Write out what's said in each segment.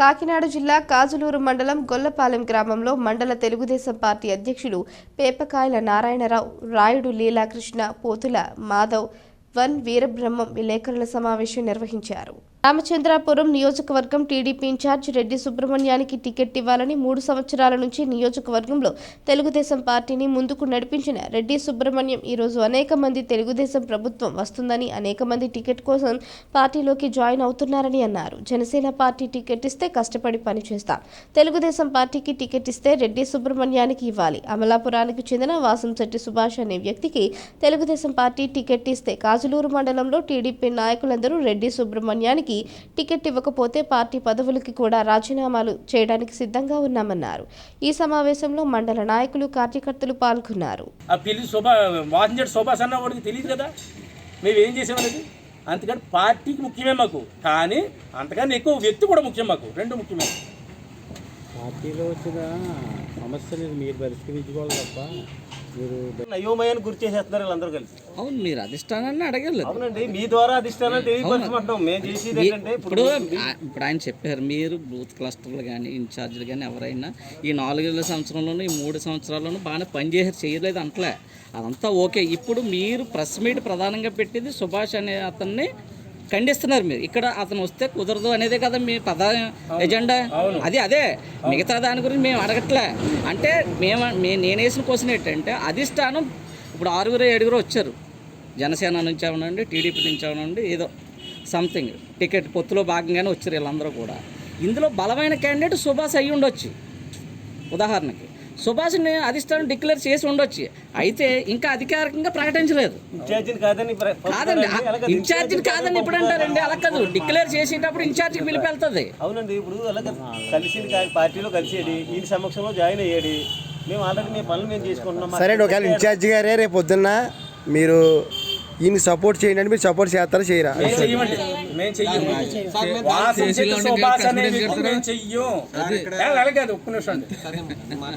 కాకినాడ జిల్లా కాజులూరు మండలం గొల్లపాలెం గ్రామంలో మండల తెలుగుదేశం పార్టీ అధ్యక్షులు పేపకాయల నారాయణరావు రాయుడు లీలాకృష్ణ పోతుల మాధవ్ వన్ వీరబ్రహ్మం విలేకరుల సమావేశం నిర్వహించారు. రామచంద్రాపురం నియోజకవర్గం టీడీపీ ఇన్ఛార్జ్ రెడ్డి సుబ్రహ్మణ్యానికి టికెట్ ఇవ్వాలని మూడు సంవత్సరాల నుంచి నియోజకవర్గంలో తెలుగుదేశం పార్టీని ముందుకు నడిపించిన రెడ్డి సుబ్రహ్మణ్యం ఈరోజు అనేక మంది తెలుగుదేశం ప్రభుత్వం వస్తుందని అనేక మంది టికెట్ కోసం పార్టీలోకి జాయిన్ అవుతున్నారని అన్నారు. జనసేన పార్టీ టికెట్ ఇస్తే కష్టపడి పనిచేస్తాం. తెలుగుదేశం పార్టీకి టికెట్ ఇస్తే రెడ్డి సుబ్రహ్మణ్యానికి ఇవ్వాలి. అమలాపురానికి చెందిన వాసంశెట్టి సుభాష్ అనే వ్యక్తికి తెలుగుదేశం పార్టీ టికెట్ ఇస్తే కాజులూరు మండలంలో టీడీపీ నాయకులందరూ రెడ్డి సుబ్రహ్మణ్యానికి టికెట్ ఇవ్వకపోతే పార్టీ పదవులకి కూడా రాజీనామాలు చేయడానికి సిద్ధంగా ఉన్నామన్నారు. ఈ సమావేశంలో మండల నాయకులు కార్యకర్తలు పాల్గొన్నారు. తెలియదు కదా? మేము అందుకని పార్టీకి ముఖ్యమే మాకు. కానీ అంతకన్నా ఎక్కువ వ్యక్తి కూడా ముఖ్యం మాకు. రెండు ముఖ్యమే. పార్టీలో వచ్చిన సమస్యని మీరు పరిష్కరించుకోవాలి తప్ప అయోమయాన్ని గురి చేసేస్తున్నారు వీళ్ళందరూ కలిసి. అవును మీరు అధిష్టానాన్ని అడగలేదు. అవునండి మీ ద్వారా అధిష్టానం తెలియపరచమంటాం మేము చేసేది ఏంటంటే ఇప్పుడు ఇప్పుడు ఆయన చెప్పారు మీరు బూత్ క్లస్టర్లు కానీ ఇన్ఛార్జీలు కానీ ఎవరైనా ఈ నాలుగేళ్ళ సంవత్సరంలోనూ ఈ మూడు సంవత్సరాల్లోనూ బాగానే పనిచేసారు చేయలేదు అంటలే. అదంతా ఓకే. ఇప్పుడు మీరు ప్రెస్ మీట్ ప్రధానంగా పెట్టింది సుభాష్ అనే అతన్ని ఖండిస్తున్నారు మీరు. ఇక్కడ అతను వస్తే కుదరదు అనేదే కదా మీ ప్రధాన ఎజెండా. అది అదే. మిగతా దాని గురించి మేము అడగట్లే. అంటే మేము నేను వేసిన క్వశ్చన్ ఏంటంటే అధిష్టానం ఇప్పుడు ఆరుగురు ఏడుగురు వచ్చారు. జనసేన నుంచి అవనండి టీడీపీ నుంచి అవనండి ఏదో సంథింగ్. టికెట్ పొత్తులో భాగంగానే వచ్చారు వీళ్ళందరూ కూడా. ఇందులో బలమైన క్యాండిడేట్ సుభాష్ అయ్యి ఉండొచ్చు ఉదాహరణకి. సుభాష్ని అధిష్టానం డిక్లేర్ చేసి ఉండొచ్చు. అయితే ఇంకా అధికారికంగా ప్రకటించలేదు. ఇన్ఛార్జిని కాదని ప్ర- కాదండి ఇన్ఛార్జిని కాదని ఇప్పుడు అంటారండి అలా కాదు డిక్లేర్ చేసేటప్పుడు ఇన్ఛార్జికి పిలిపి వెళ్తుంది. అవునండి ఇప్పుడు అలాగే కలిసింది కాదు పార్టీలో కలిసేది ఈయన సమక్షంలో జాయిన్ అయ్యాడు మేము ఆల్రెడీ మీ పనులు మేము చేసుకుంటున్నాం. సరే ఒకవేళ ఇన్ఛార్జ్ గారే రేపు పొద్దున్న మీరు ఈయన సపోర్ట్ చేయండి అంటే మీరు సపోర్ట్ చేస్తారా చేయరా? అనే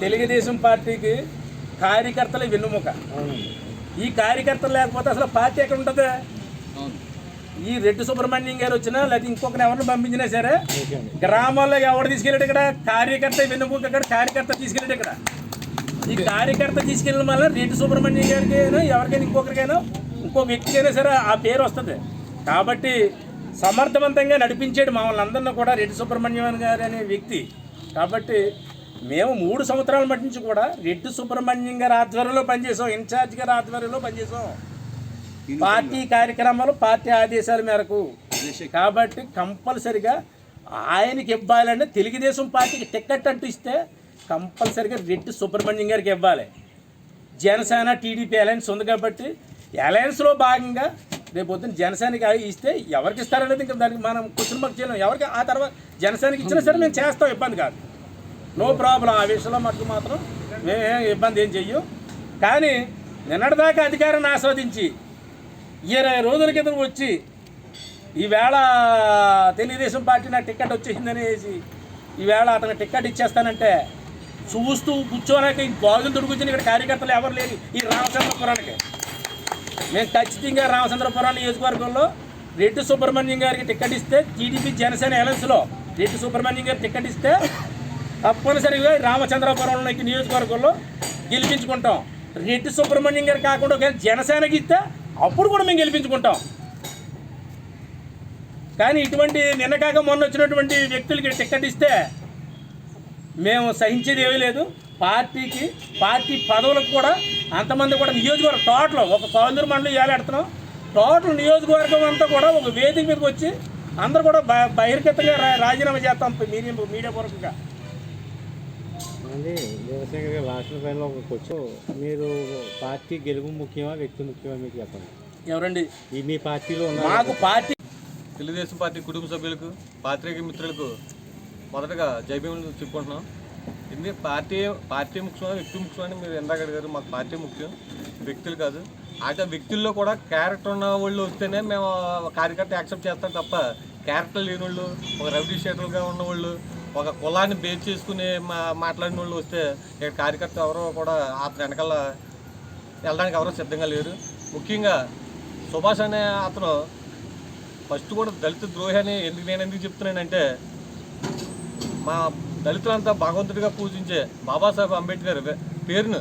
తెలుగుదేశం పార్టీకి కార్యకర్తలే వెన్నుముక. ఈ కార్యకర్తలు లేకపోతే అసలు పార్టీ ఎక్కడ ఉంటుంది? ఈ రెడ్డి సుబ్రహ్మణ్యం గారు వచ్చినా లేకపోతే ఇంకొకరు ఎవరిని పంపించినా సరే గ్రామాల్లో ఎవరు తీసుకెళ్ళాడు ఇక్కడ? కార్యకర్త వెన్నుముక ఇక్కడ కార్యకర్త తీసుకెళ్ళాడు ఇక్కడ. ఈ కార్యకర్త తీసుకెళ్ళడం వల్ల రెడ్డి సుబ్రహ్మణ్యం గారికి ఎవరికైనా ఇంకొకరికైనా ఇంకో వ్యక్తికైనా సరే ఆ పేరు వస్తుంది. కాబట్టి సమర్థవంతంగా నడిపించాడు మమ్మల్ని అందరినీ కూడా రెడ్డి సుబ్రహ్మణ్యం గారు అనే వ్యక్తి. కాబట్టి మేము మూడు సంవత్సరాల మట్టి నుంచి కూడా రెడ్డి సుబ్రహ్మణ్యం గారి ఆధ్వర్యంలో పనిచేసాం ఇన్ఛార్జ్ గారి ఆధ్వర్యంలో పనిచేసాం పార్టీ కార్యక్రమాలు పార్టీ ఆదేశాల మేరకు. కాబట్టి కంపల్సరిగా ఆయనకి ఇవ్వాలంటే తెలుగుదేశం పార్టీకి టికెట్ అంటూ ఇస్తే కంపల్సరిగా రెడ్డి సుబ్రహ్మణ్యం గారికి ఇవ్వాలి. జనసేన టీడీపీ అలయన్స్ ఉంది కాబట్టి అలయన్స్లో భాగంగా రేపు పొద్దున్న జనసేనకి ఇస్తే ఎవరికి ఇస్తారనేది ఇంకా దానికి మనం క్వశ్చన్ మార్క్ చేయలేం. ఎవరికి ఆ తర్వాత జనసేనకి ఇచ్చినా సరే మేము చేస్తాం ఇబ్బంది కాదు. నో ప్రాబ్లం ఆ విషయంలో మటుకు మాత్రం మేమేం ఇబ్బంది ఏం చెయ్యం. కానీ నిన్నటిదాకా అధికారాన్ని ఆస్వాదించి ఇరవై రోజుల క్రితం వచ్చి ఈవేళ తెలుగుదేశం పార్టీ నాకు టికెట్ వచ్చేసిందనేసి ఈవేళ అతను టికెట్ ఇచ్చేస్తానంటే చూస్తూ కూర్చోనాక ఈ బాగులు దొడుకుని ఇక్కడ కార్యకర్తలు ఎవరు లేరు ఈ రామచంద్రపురానికి. మేము ఖచ్చితంగా రామచంద్రపురం నియోజకవర్గంలో రెడ్డి సుబ్రహ్మణ్యం గారికి టికెట్ ఇస్తే టీడీపీ జనసేన ఎలయన్స్లో రెడ్డి సుబ్రహ్మణ్యం గారికి టికెట్ ఇస్తే తప్పనిసరిగా రామచంద్రపురంలోకి నియోజకవర్గంలో గెలిపించుకుంటాం. రెడ్డి సుబ్రహ్మణ్యం గారు కాకుండా ఒకవేళ జనసేనకి ఇస్తే అప్పుడు కూడా మేము గెలిపించుకుంటాం. కానీ ఇటువంటి నిన్నకాక మొన్న వచ్చినటువంటి వ్యక్తులకి టికెట్ ఇస్తే మేము సహించేది ఏమీ లేదు. పార్టీకి పార్టీ పదవులకు కూడా అంతమంది కూడా నియోజకవర్గం టోటల్ ఒక కౌందూరు మండలం ఏలాడుతున్నాం టోటల్ నియోజకవర్గం అంతా కూడా ఒక వేదిక మీదకి వచ్చి అందరూ కూడా బ బహిర్గతంగా రా- రాజీనామా చేస్తాం మీడియా మీడియా పూర్వకంగా. అండి గారు రాష్ట్ర పైన ఒక క్వశ్చన్. మీరు పార్టీ గెలుపు ముఖ్యమా వ్యక్తి ముఖ్యమా మీకు చెప్పండి. ఎవరండి? ఈ మీ పార్టీలో ఉన్న మాకు పార్టీ తెలుగుదేశం పార్టీ కుటుంబ సభ్యులకు పాత్రికేయ మిత్రులకు మొదటగా జైభీములు చెప్పుకుంటున్నాం. ఇది పార్టీ పార్టీ ముఖ్యమా వ్యక్తి ముఖ్యమని మీరు ఎందాక అడిగారు. మాకు పార్టీ ముఖ్యం వ్యక్తులు కాదు. అయితే వ్యక్తుల్లో కూడా క్యారెక్టర్ ఉన్న వాళ్ళు వస్తేనే మేము కార్యకర్త యాక్సెప్ట్ చేస్తాం తప్ప క్యారెక్టర్ లేని వాళ్ళు ఒక రెవెన్యూ షేటర్గా ఉన్న వాళ్ళు ఒక కులాన్ని బేస్ చేసుకుని మా మాట్లాడిన వాళ్ళు వస్తే ఇక్కడ కార్యకర్త ఎవరో కూడా అతని వెనకాల వెళ్ళడానికి ఎవరో సిద్ధంగా లేరు. ముఖ్యంగా సుభాష్ అనే అతను ఫస్ట్ కూడా దళిత ద్రోహి అని ఎందుకు నేను ఎందుకు చెప్తున్నానంటే మా దళితులంతా భగవంతుడిగా పూజించే బాబాసాహెబ్ అంబేద్కర్ పేరును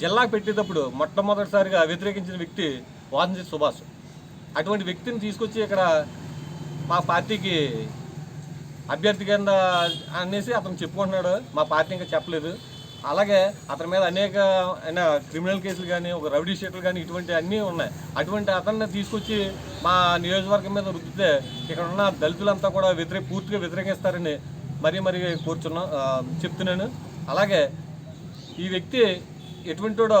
జిల్లాకు పెట్టేటప్పుడు మొట్టమొదటిసారిగా వ్యతిరేకించిన వ్యక్తి వాసంతి సుభాష్. అటువంటి వ్యక్తిని తీసుకొచ్చి ఇక్కడ మా పార్టీకి అభ్యర్థి కింద అనేసి అతను చెప్పుకుంటున్నాడు. మా పార్టీ ఇంకా చెప్పలేదు. అలాగే అతని మీద అనేక క్రిమినల్ కేసులు కానీ ఒక రౌడీ షీట్లు కానీ ఇటువంటి అన్నీ ఉన్నాయి. అటువంటి అతన్ని తీసుకొచ్చి మా నియోజకవర్గం మీద రుద్దితే ఇక్కడ ఉన్న దళితులంతా కూడా వ్యతిరేక పూర్తిగా వ్యతిరేకిస్తారని మరీ మరీ కూర్చున్నా చెప్తున్నాను. అలాగే ఈ వ్యక్తి ఎటువంటి కూడా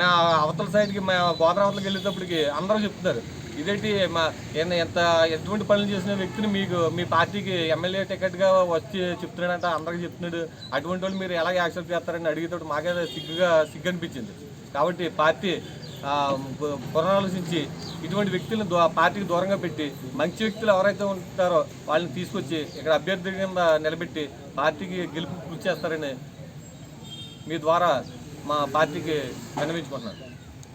మా అవతల సైడ్కి మా గోదావరికి వెళ్ళేటప్పటికి అందరూ చెప్తున్నారు. ఇదేంటి మా ఈయన ఎంత ఎటువంటి పనులు చేసిన వ్యక్తిని మీకు మీ పార్టీకి ఎమ్మెల్యే టికెట్గా వచ్చి చెప్తున్నాడంట అందరికీ చెప్తున్నాడు. అటువంటి వాళ్ళు మీరు ఎలా యాక్సెప్ట్ చేస్తారని అడిగేటప్పుడు మాకే సిగ్గుగా సిగ్గు అనిపించింది. కాబట్టి పార్టీ పునరాలోచించి ఇటువంటి వ్యక్తులను దూ- పార్టీకి దూరంగా పెట్టి మంచి వ్యక్తులు ఎవరైతే ఉంటారో వాళ్ళని తీసుకొచ్చి ఇక్కడ అభ్యర్థి కింద నిలబెట్టి పార్టీకి గెలుపు కృషి చేస్తారని మీ ద్వారా మా పార్టీకి విన్నవించుకుంటున్నాను.